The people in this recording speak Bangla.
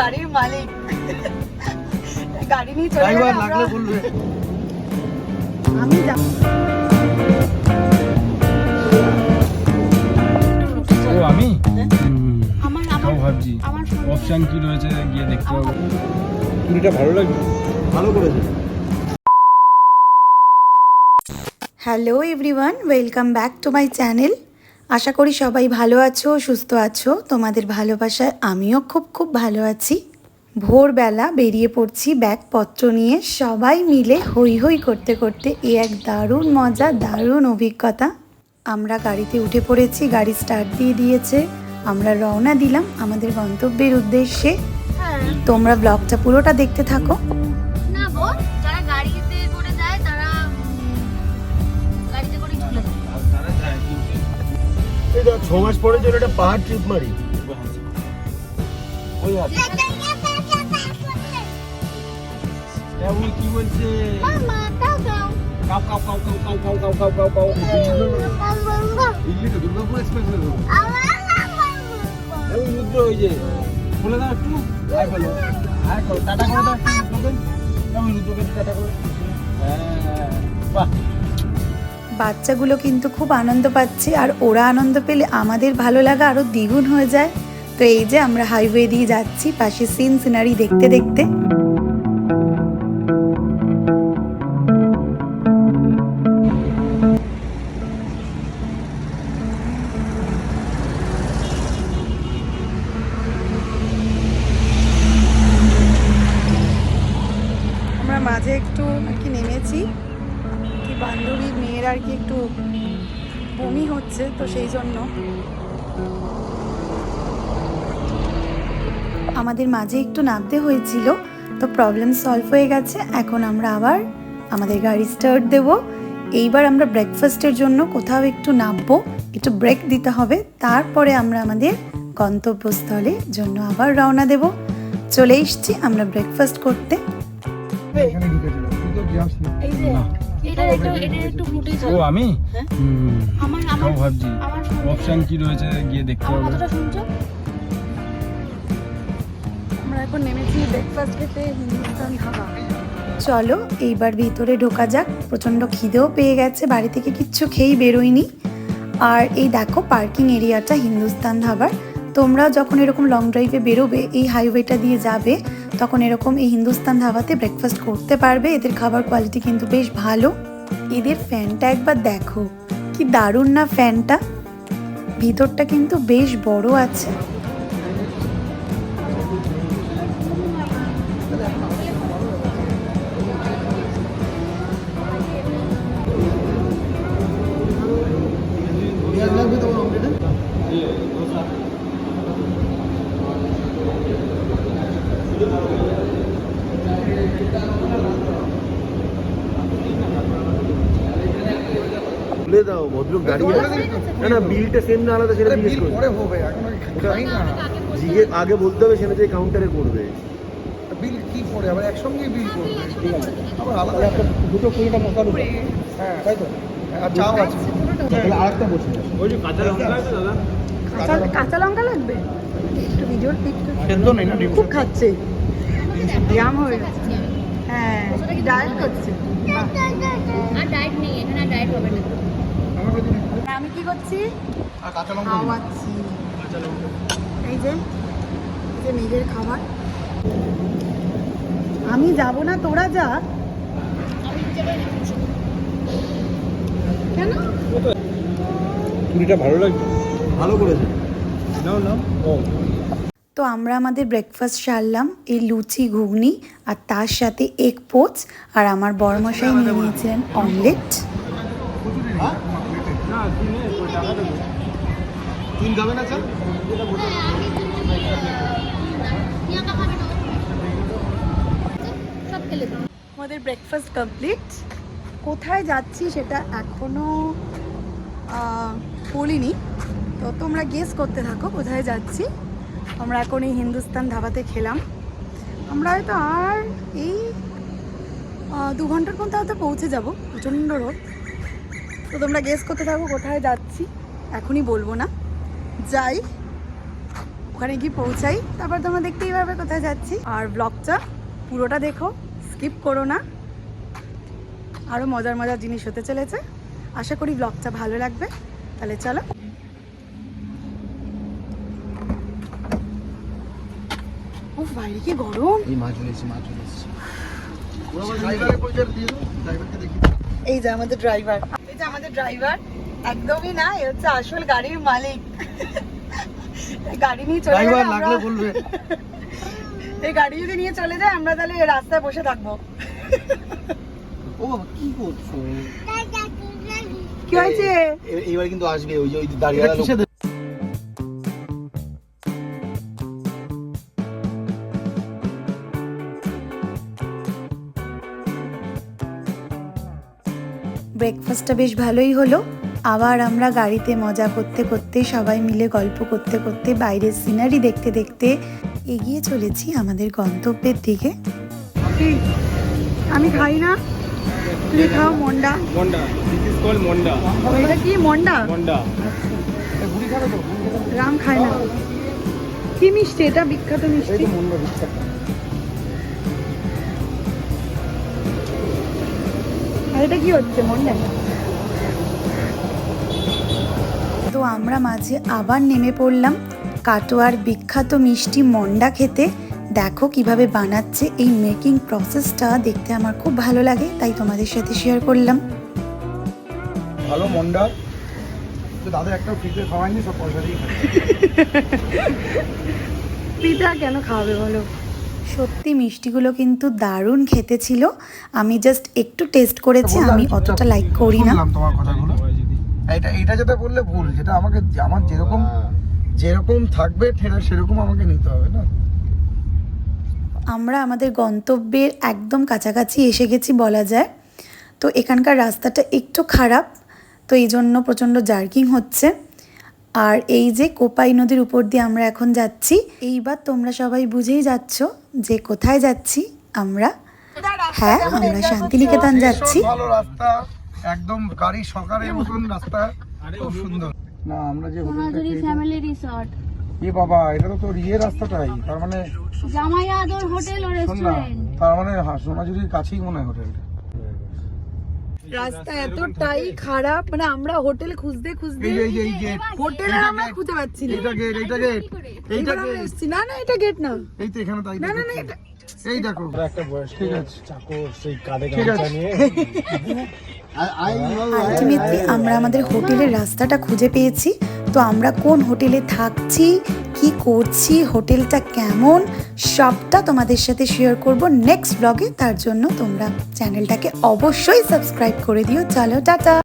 গাড়ির মালিক। গাড়ি নিয়ে চলে গেলে ড্রাইভার বলবে। আমি যাব আমি? হ্যাঁ? হুম, আমার তাও ভাবছি। আমার কি রয়েছে গিয়ে দেখতে হবে কুড়িটা ভালো লাগবে? ভালো করেছে। Hello everyone welcome back to my channel আশা করি সবাই ভালো আছো সুস্থ আছো। তোমাদের ভালোবাসায় আমিও খুব খুব ভালো আছি। ভোরবেলা বেরিয়ে পড়ছি ব্যাগপত্র নিয়ে। সবাই মিলে হই হই করতে করতে এ এক দারুণ মজা দারুণ অভিজ্ঞতা। আমরা গাড়িতে উঠে পড়েছি গাড়ি স্টার্ট দিয়ে দিয়েছে। আমরা রওনা দিলাম আমাদের গন্তব্যের উদ্দেশ্যে। হ্যাঁ। তোমরা ব্লগটা পুরোটা দেখতে থাকো। এই দেখ ছ মাস পরে যেন একটা পাহাড় ট্রিপ মারি। ওই আছে এমন কি বলছে? Cow cow cow cow cow cow cow cow cow cow. Delhi তো দুর্গাপুর এক্সপ্রেস হয়ে রুদ্র ওই যে বলে দাও একটু। হাই বলো। করো টাটা করে দাও কেমন রুদ্রকে টাটা করে। হ্যাঁ। বাহ। বাচ্চাগুলো কিন্তু খুব আনন্দ পাচ্ছে আর ওরা আনন্দ পেলে আমাদের ভালো লাগা আরও দ্বিগুণ হয়ে যায়। তো এই যে আমরা হাইওয়ে দিয়ে যাচ্ছি, পাশে সিন সিনারি দেখতে দেখতে। হচ্ছে তো সেই জন্য। আমাদের মাঝে একটু নামতে হয়েছিল তো প্রবলেম সলভ হয়ে গেছে। এখন আমরা আবার আমাদের গাড়ি স্টার্ট দেব। এইবার আমরা ব্রেকফাস্টের জন্য কোথাও একটু নামবো একটু ব্রেক দিতে হবে। তারপরে আমরা আমাদের গন্তব্যস্থলের জন্য আবার রওনা দেব। চলে এসছি আমরা ব্রেকফাস্ট করতে। এই যে এটা একটু এটা একটু ফুটেজ ও আমি? হ্যাঁ? আমার আমার ভাবছি। অপশন কি রয়েছে? গিয়ে দেখতে হবে। কথাটা শুনছো? আমরা এখন নেমেছি ব্রেকফাস্ট খেতে হিন্দুস্তান ধাবা চলো এইবার ভিতরে ঢোকা যাক। প্রচণ্ড খিদেও পেয়ে গেছে বাড়ি থেকে কিচ্ছু খেয়েই বেরোয়নি। আর এই দেখো পার্কিং এরিয়াটা হিন্দুস্তান ধাবার। তোমরা যখন এরকম লং ড্রাইভে বেরোবে এই হাইওয়েটা দিয়ে যাবে তখন এরকম এই হিন্দুস্তান ধাবাতে ব্রেকফাস্ট করতে পারবে। এদের খাবার কোয়ালিটি কিন্তু বেশ ভালো। এদের ফ্যানটা একবার দেখো। কি দারুণ না ফ্যানটা ভিতরটা কিন্তু বেশ বড় আছে। বলে দাও ভদ্রলোক দাঁড়িয়ে না না বিলটা সেম না আলাদা সেটা জিজ্ঞেস করবে পরে হবে এখন খাই না। জিজ্ঞেস আগে বলতে হবে। সেটা যে কাউন্টারে করবে। বিল কি পরে? আবার একসঙ্গেই বিল করবে। ঠিক আছে। আবার আলাদা একটা দুটো কুড়িটা মশলা হ্যাঁ তাই তো। আর চাও আছে। তাহলে আরেকটা বসে ওই যে কাঁচা লঙ্কা আছে দাদা? কাঁচা লঙ্কা লাগবে? একটু ভিডিওর পিক সেদ্ধ নেই না খুব খাচ্ছে। ব্যায়াম হয়ে গেছে। হ্যাঁ ডায়েট করছে। আর ডায়েট নেই এখানে ডায়েট হবে না। আমি কি করছি। খাওয়াচ্ছি। এই যে যে নিজের খাবার। আমি যাব না তোরা যা। কেন? কুড়িটা ভালো লাগবে ভালো করেছে। নাও নাও। ও। তো আমরা আমাদের ব্রেকফাস্ট সারলাম এই লুচি ঘুগনি আর তার সাথে এগ পোচ আর আমার বড়মশাই নিয়ে নিয়েছিলেন অমলেট দাও আমাদের ব্রেকফাস্ট কমপ্লিট কোথায় যাচ্ছি সেটা এখনও বলিনি। তো তোমরা গেস করতে থাকো কোথায় যাচ্ছি। আমরা এখন এই হিন্দুস্তান ধাবাতে খেলাম। আমরা হয়তো আর এই দু ঘণ্টার মধ্যে হয়তো পৌঁছে যাব, প্রচণ্ড রোদ। তো তোমরা গেস করতে থাকো, কোথায় যাচ্ছি, এখনই বলব না। যাই, ওখানে গিয়ে পৌঁছাই। তারপর তোমরা দেখতেই পারবে কোথায় যাচ্ছি। আর ব্লগটা পুরোটা দেখো স্কিপ করো না। আরও মজার মজার জিনিস হতে চলেছে। আশা করি ব্লগটা ভালো লাগবে। তাহলে চলো। বাইরে কি গরম। এই মাছ চলে এসেছে মাছ দেখি এই যে আমাদের ড্রাইভার এই যে আমাদের ড্রাইভার একদমই না এ হচ্ছে আসল গাড়ির মালিক। গাড়ি নিয়ে চলে ড্রাইভার লাগলে বলবে। এই গাড়ি যদি নিয়ে চলে যায় আমরা তাহলে রাস্তায় বসে থাকব। ও বাবা কি করছ কি হয়েছে? এ- এইবার কিন্তু আসবে ওই যে ওই দাঁড়িয়ে ব্রেকফাস্টটা বেশ ভালোই হলো। আবার আমরা গাড়িতে মজা করতে করতে সবাই মিলে গল্প করতে করতে বাইরের সিনারি দেখতে দেখতে এগিয়ে চলেছি আমাদের গন্তব্যের দিকে। আমি খাই না। তুমি খাও মন্ডা। মন্ডা। মন্ডা। এটা কি মন্ডা? মন্ডা। রাম খায় না। কি মিষ্টি এটা বিখ্যাত মিষ্টি। আর এটা কি হচ্ছে? মন্ডা তো আমরা মাঝে আবার নেমে পড়লাম। কাটোয়ার বিখ্যাত মিষ্টি মন্ডা খেতে। দেখো কীভাবে বানাচ্ছে এই মেকিং প্রসেসটা দেখতে আমার খুব ভালো লাগে তাই তোমাদের সাথে শেয়ার করলাম। ভালো মন্ডা। তো দাদা একটা ফ্রিতে খাওয়ায়নি সব পয়সা দিয়ে খায়। পিঠা কেন খাওয়াবে বলো? সত্যি মিষ্টিগুলো কিন্তু দারুণ খেতে ছিল। আমি জাস্ট একটু টেস্ট করেছি আমি অতটা লাইক করি না। তোমার কথাগুলো। এটা এটা যেটা বললে ভুল যেটা আমাকে আমার যেরকম যেরকম থাকবে সেরকম আমাকে নিতে হবে না? আমরা আমাদের গন্তব্যের একদম কাছাকাছি এসে গেছি বলা যায়। তো এখানকার রাস্তাটা একটু খারাপ তো এই জন্য প্রচণ্ড জার্কিং হচ্ছে। আর এই যে কোপাই নদীর উপর দিয়ে আমরা এখন যাচ্ছি এইবার তোমরা সবাই বুঝেই যাচ্ছ যে কোথায় যাচ্ছি আমরা। হ্যাঁ আমরা শান্তিনিকেতন যাচ্ছি। ভালো রাস্তা একদম গাড়ি সকালের মতন রাস্তা খুব সুন্দর। না আমরা যে হোটেলটা ফ্যামিলি রিসর্ট এ বাবা এটা তো তোর ইয়ে রাস্তাটাই তার মানে জামাই আদর হোটেল ও রেস্টুরেন্ট তার মানে সোনাঝুরির কাছেই মনে হয় হোটেলটা। রাস্তা এতটাই খারাপ মানে আমরা হোটেল খুঁজতে খুঁজতে এই যে এই যে হোটেল আমরা খুঁজে পাচ্ছি না। এটা গেট এটা গেট এইটা গেট না না এটা গেট না। এই তো এখানে তাই না না না এটা এই দেখো। একটা বয়স ঠিক আছে। চাকর সেই কাঁধে আছে। আলটিমেটলি আমরা আমাদের হোটেলের রাস্তাটা খুঁজে পেয়েছি। তো আমরা কোন হোটেলে থাকছি, কি করছি, হোটেলটা কেমন, সবটা তোমাদের সাথে শেয়ার করব নেক্সট ব্লগে তার জন্য তোমরা চ্যানেলটাকে অবশ্যই সাবস্ক্রাইব করে দিও। চলো, টাটা!